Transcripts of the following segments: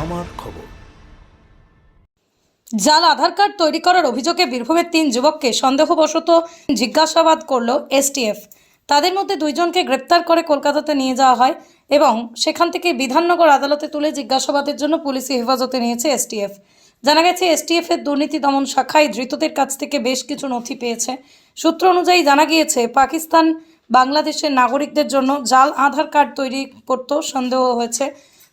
আমার খবর। জাল আধার কার্ড তৈরি করার অভিযোগে বীরভূমের তিন যুবককে সন্দেহবশত জিজ্ঞাসাবাদ করল এসটিএফ। তাদের মধ্যে দুইজনকে গ্রেপ্তার করে কলকাতাতে নিয়ে যাওয়া হয় এবং সেখান থেকে বিধাননগর আদালতে তুলে জিজ্ঞাসাবাদের জন্য পুলিশি হেফাজতে নিয়েছে এসটিএফ। জানা গেছে এসটিএফ এর দুর্নীতি দমন শাখায় ধৃতদের কাছ থেকে বেশ কিছু নথি পেয়েছে। সূত্র অনুযায়ী জানা গিয়েছে, পাকিস্তান বাংলাদেশের নাগরিকদের জন্য জাল আধার কার্ড তৈরি করত সন্দেহ হয়েছে।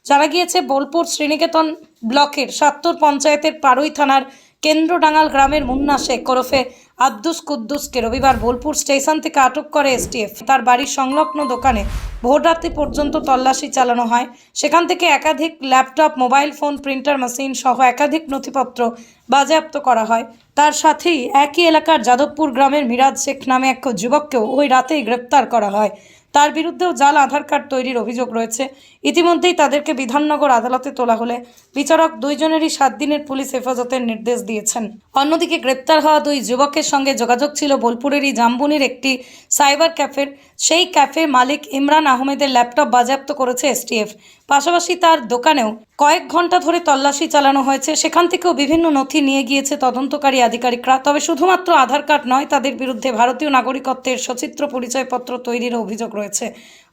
জানা গিয়েছে বোলপুর শ্রীনিকেতন ব্লকের সাত্তর পঞ্চায়েতের পারুই থানার কেন্দ্রডাঙ্গাল গ্রামের মুন্না শেখ ওরফে আব্দুস কুদ্দুসকে রবিবার বোলপুর স্টেশন থেকে আটক করে এসটিএফ। তার বাড়ির সংলগ্ন দোকানে ভোররাত্রি পর্যন্ত তল্লাশি চালানো হয়। সেখান থেকে একাধিক laptop, mobile phone, printer machine সহ একাধিক নথিপত্র বাজেয়াপ্ত করা হয়। তার সাথেই একই এলাকার যাদবপুর গ্রামের মিরাজ শেখ নামে এক যুবককেও ওই রাতেই গ্রেপ্তার করা হয়। তার বিরুদ্ধেও জাল, আধার কার্ড তৈরির অভিযোগ রয়েছে। ইতিমধ্যেই তাদেরকে বিধাননগর আদালতে তোলা হলে বিচারক দুইজনেরই সাত দিনের পুলিশ হেফাজতের নির্দেশ দিয়েছেন। অন্যদিকে গ্রেপ্তার হওয়া দুই যুবকের সঙ্গে যোগাযোগ ছিল বোলপুরেরই জামবনির একটি সাইবার ক্যাফের সেই ক্যাফে মালিক ইমরান আহমেদের ল্যাপটপ বাজেয়াপ্ত করেছে এসটিএফ। পাশাপাশি তার দোকানেও কয়েক ঘণ্টা ধরে তল্লাশি চালানো হয়েছে। সেখান থেকেও বিভিন্ন নথি নিয়ে গিয়েছে তদন্তকারী আধিকারিকরা। তবে শুধুমাত্র আধার কার্ড নয়, তাদের বিরুদ্ধে ভারতীয় নাগরিকত্বের সচিত্র পরিচয়পত্র তৈরির অভিযোগ রয়েছে।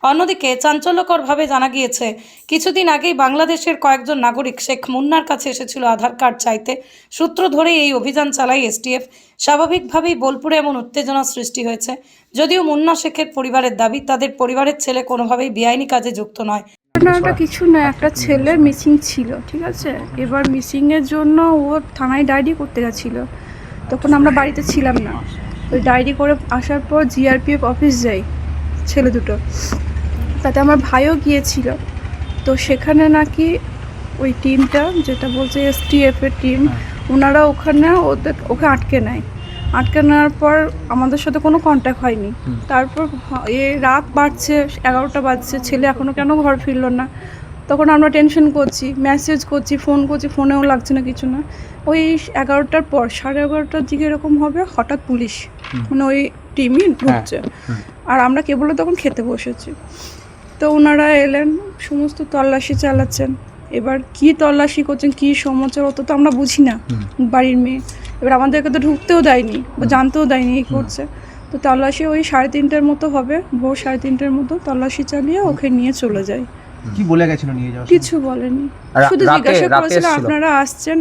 অন্যদিকে চাঞ্চল্যকরভাবে জানা গিয়েছে, কিছুদিন আগেই বাংলাদেশের কয়েকজন নাগরিক শেখ মুন্নার কাছে এসেছিল আধার কার্ড চাইতে। সূত্র ধরে এই অভিযান চালায় এসটিএফ। স্বাভাবিকভাবেই বোলপুরে এমন উত্তেজনা সৃষ্টি হয়েছে। যদিও মুন্না শেখের পরিবারের দাবি তাদের পরিবারের ছেলে কোনোভাবেই বেআইনি কাজে যুক্ত নয়। ঘটনাটা কিছু না একটা ছেলে মিসিং ছিল ঠিক আছে? এবার মিসিংয়ের জন্য ও থানায় ডায়েরি করতে গেছিল। তখন আমরা বাড়িতে ছিলাম না। ওই ডায়েরি করে আসার পর জিআরপিএফ অফিস যাই ছেলে দুটো। তাতে আমার ভাইও গিয়েছিল। তো সেখানে নাকি ওই টিমটা যেটা বলছে এসটিএফ এর টিম ওনারা ওখানে ওদের ওকে আটকে নেয়। আটকে নেওয়ার পর আমাদের সাথে কোনো কন্ট্যাক্ট হয়নি। তারপর এ রাত বাড়ছে এগারোটা বাজছে ছেলে এখনও কেন ঘর ফিরলো না? তখন আমরা টেনশন করছি মেসেজ করছি ফোন করছি ফোনেও লাগছে না কিছু না। ওই এগারোটার পর সাড়ে এগারোটার দিকে এরকম হবে হঠাৎ পুলিশ মানে ওই টিমই ঢুকছে। আর আমরা কেবল তখন খেতে বসেছি। তো ওনারা এলেন সমস্ত তল্লাশি চালাচ্ছেন। এবার কি তল্লাশি করছেন কি সমাচার অত তো আমরা বুঝি না বাড়ির মেয়ে। এবার আমাদেরকে তো ঢুকতেও দেয়নি বা জানতেও দেয়নি এই করছে তো তল্লাশি ওই সাড়ে তিনটের মতো হবে ভোর সাড়ে তিনটের মতো তল্লাশি চালিয়ে ওকে নিয়ে চলে যায় কি বলে গেছিল নিয়ে যাওয়ার কিছু বলেনি। শুধু জিজ্ঞাসা রাতে করেছিল আপনারা আসছেন?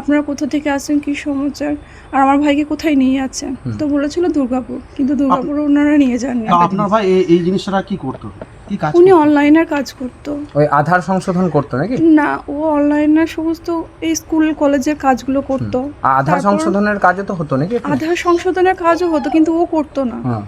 আপনারা কোথা থেকে আসছেন? কি সমাচার? আর আমার ভাইকে কোথায় নিয়ে যাচ্ছেন? তো বলেছিল দুর্গাপুর কিন্তু দুর্গাপুর ওনারা নিয়ে যাননি। আপনার ভাই এই এই জিনিসটা কি করতো? কি কাজ উনি করতো? অনলাইনের কাজ করতো। ওই আধার সংশোধন করতো নাকি? না ও অনলাইনে সমস্ত এই স্কুল কলেজের কাজগুলো করতো। আধার তারপর- সংশোধনের কাজও তো হতো নাকি এখানে? আধার সংশোধনের কাজও হতো কিন্তু ও করতো না। হ্যাঁ।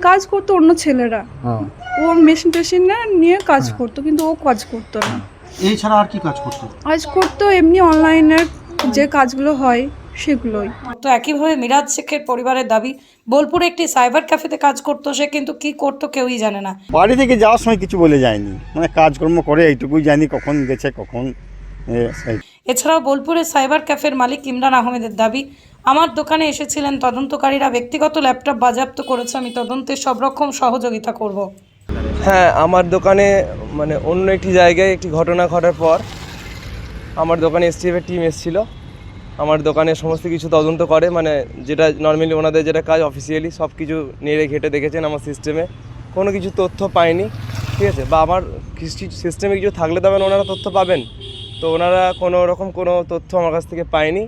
কাজ করতো অন্য ছেলেরা। হ্যাঁ। ও মেশিন টেশিন না নিয়ে কাজ করতো কিন্তু ও কাজ করতো না। এই ছাড়া আর কি কাজ করতো? কাজ করতো এমনি অনলাইনের যে কাজগুলো হয়। সেগুলোই। তো একইভাবে মিরাজ শেখের পরিবারের দাবি বোলপুরে একটি সাইবার ক্যাফেতে কাজ করতো সে কিন্তু কি করতো কেউই জানে না। বাড়ি থেকে যাওয়ার সময় কিছু বলে যায়নি। মানে কাজকর্ম করে এইটুকুই জানি কখন গেছে কখন এ, এই। এছাড়াও বোলপুরের সাইবার ক্যাফের মালিক ইমরান আহমেদের দাবি আমার দোকানে এসেছিলেন তদন্তকারীরা ব্যক্তিগত ল্যাপটপ বাজেয়াপ্ত করেছে আমি তদন্তে সব রকম সহযোগিতা করব। হ্যাঁ আমার দোকানে মানে অন্য একটি জায়গায় একটি ঘটনা ঘটার পর আমার দোকানে এসটিএফের টিম এসেছিল। আমার দোকানে সমস্ত কিছু তদন্ত করে মানে যেটা নর্মালি ওনাদের যেটা কাজ অফিসিয়ালি সব কিছু নেড়ে ঘেটে দেখেছেন আমার সিস্টেমে কোনো কিছু তথ্য পায়নি ঠিক আছে? বা আমার কিছু সিস্টেমে কিছু থাকলে তবে ওনারা তথ্য পাবেন। তো ওনারা কোনো রকম কোনো তথ্য আমার কাছ থেকে পায়নি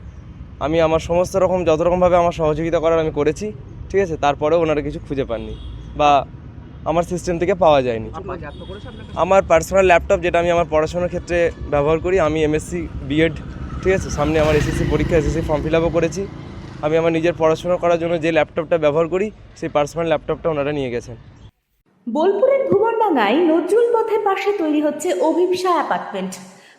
আমি আমার সমস্ত রকম যত রকমভাবে আমার সহযোগিতা করার আমি করেছি ঠিক আছে? তারপরেও ওনারা কিছু খুঁজে পাননি বা আমার সিস্টেম থেকে পাওয়া যায়নি। আমার পার্সোনাল ল্যাপটপ যেটা আমি আমার পড়াশোনার ক্ষেত্রে ব্যবহার করি আমি এমএসসি বিএড ঠিক আছে? সামনে আমার এসএসসি পরীক্ষা এসএসসি ফর্ম ফিল আপও করেছি। আমি আমার নিজের পড়াশোনা করার জন্য যে ল্যাপটপটা ব্যবহার করি, সেই পার্সোনাল ল্যাপটপটা ওনারা নিয়ে গেছেন। বোলপুরের ভুবনডাঙ্গায় নজরুল পথের পাশে তৈরি হচ্ছে অভিপসা অ্যাপার্টমেন্ট